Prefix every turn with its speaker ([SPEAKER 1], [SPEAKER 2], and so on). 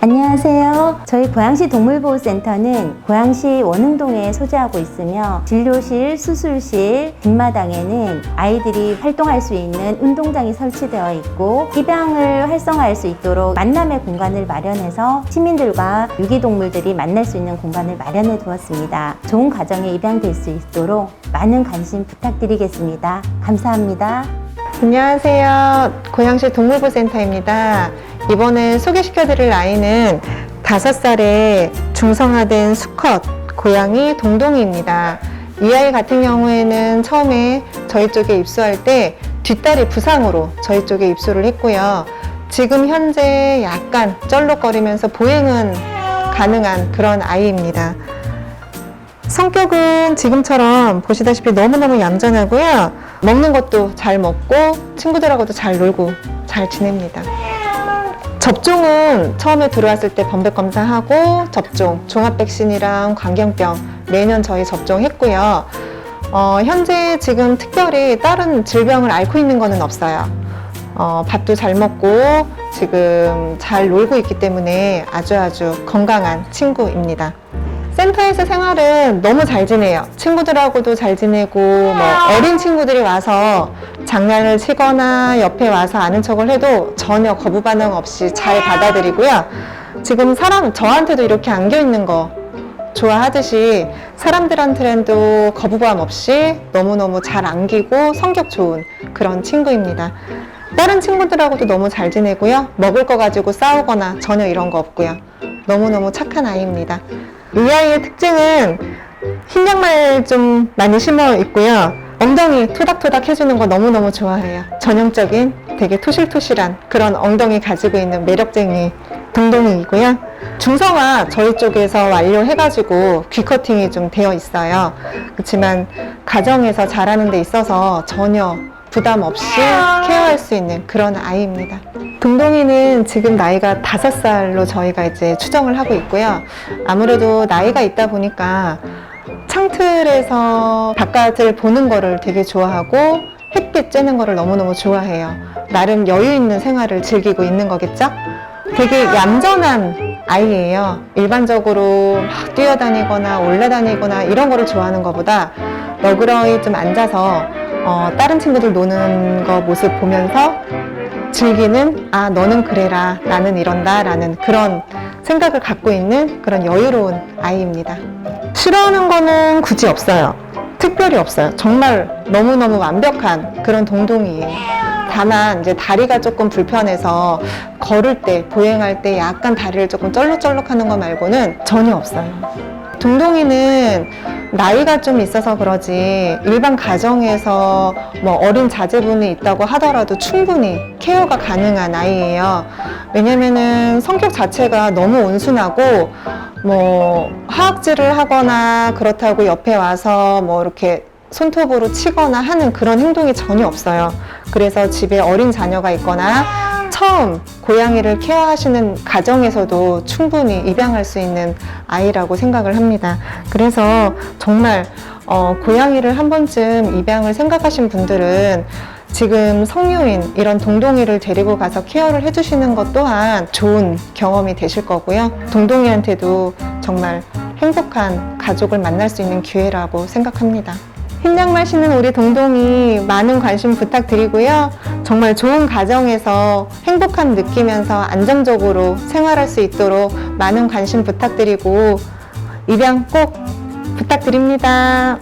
[SPEAKER 1] 안녕하세요. 저희 고양시 동물보호센터는 고양시 원흥동에 소재하고 있으며 진료실, 수술실, 뒷마당에는 아이들이 활동할 수 있는 운동장이 설치되어 있고 입양을 활성화할 수 있도록 만남의 공간을 마련해서 시민들과 유기동물들이 만날 수 있는 공간을 마련해 두었습니다. 좋은 가정에 입양될 수 있도록 많은 관심 부탁드리겠습니다. 감사합니다.
[SPEAKER 2] 안녕하세요. 고양시 동물보센터입니다. 이번에 소개시켜드릴 아이는 5살의 중성화된 수컷 고양이 동동이입니다. 이 아이 같은 경우에는 처음에 저희 쪽에 입소할 때 뒷다리 부상으로 저희 쪽에 입소를 했고요. 지금 현재 약간 쩔룩거리면서 보행은 가능한 그런 아이입니다. 성격은 지금처럼 보시다시피 너무너무 얌전하고요. 먹는 것도 잘 먹고 친구들하고도 잘 놀고 잘 지냅니다. 접종은 처음에 들어왔을 때 범백 검사하고 접종, 종합 백신이랑 광견병 매년 저희 접종했고요. 어, 현재 지금 특별히 다른 질병을 앓고 있는 거는 없어요. 어, 밥도 잘 먹고 지금 잘 놀고 있기 때문에 아주 아주 건강한 친구입니다. 센터에서 생활은 너무 잘 지내요. 친구들하고도 잘 지내고, 뭐, 어린 친구들이 와서 장난을 치거나 옆에 와서 아는 척을 해도 전혀 거부 반응 없이 잘 받아들이고요. 지금 사람, 저한테도 이렇게 안겨 있는 거 좋아하듯이 사람들한테도 거부감 없이 너무너무 잘 안기고 성격 좋은 그런 친구입니다. 다른 친구들하고도 너무 잘 지내고요. 먹을 거 가지고 싸우거나 전혀 이런 거 없고요. 너무너무 착한 아이입니다. 이 아이의 특징은 흰 양말 좀 많이 신어 있고요. 엉덩이 토닥토닥 해주는 거 너무너무 좋아해요. 전형적인 되게 토실토실한 그런 엉덩이 가지고 있는 매력쟁이 동동이이고요. 중성화 저희 쪽에서 완료해가지고 귀 커팅이 좀 되어 있어요. 그렇지만 가정에서 자라는 데 있어서 전혀 부담 없이 케어할 수 있는 그런 아이입니다. 동동이는 지금 나이가 다섯 살로 저희가 이제 추정을 하고 있고요. 아무래도 나이가 있다 보니까 창틀에서 바깥을 보는 거를 되게 좋아하고 햇빛 쬐는 거를 너무너무 좋아해요. 나름 여유 있는 생활을 즐기고 있는 거겠죠? 되게 얌전한 아이예요. 일반적으로 막 뛰어다니거나 올라다니거나 이런 거를 좋아하는 것보다 너그러이 좀 앉아서 어, 다른 친구들 노는 거 모습 보면서 즐기는 아 너는 그래라 나는 이런다 라는 그런 생각을 갖고 있는 그런 여유로운 아이입니다. 싫어하는 거는 굳이 없어요. 특별히 없어요. 정말 너무너무 완벽한 그런 동동이에요. 다만 이제 다리가 조금 불편해서 걸을 때 보행할 때 약간 다리를 조금 쩔룩쩔룩 하는 거 말고는 전혀 없어요 동동이는 나이가 좀 있어서 그러지 일반 가정에서 뭐 어린 자제분이 있다고 하더라도 충분히 케어가 가능한 아이예요. 왜냐면은 성격 자체가 너무 온순하고 뭐 하악질을 하거나 그렇다고 옆에 와서 뭐 이렇게 손톱으로 치거나 하는 그런 행동이 전혀 없어요. 그래서 집에 어린 자녀가 있거나 처음 고양이를 케어하시는 가정에서도 충분히 입양할 수 있는 아이라고 생각을 합니다. 그래서 정말 어, 고양이를 한 번쯤 입양을 생각하신 분들은 지금 성유인 이런 동동이를 데리고 가서 케어를 해주시는 것 또한 좋은 경험이 되실 거고요. 동동이한테도 정말 행복한 가족을 만날 수 있는 기회라고 생각합니다. 흰 양말 신는 우리 동동이 많은 관심 부탁드리고요. 정말 좋은 가정에서 행복한 느끼면서 안정적으로 생활할 수 있도록 많은 관심 부탁드리고 입양 꼭 부탁드립니다.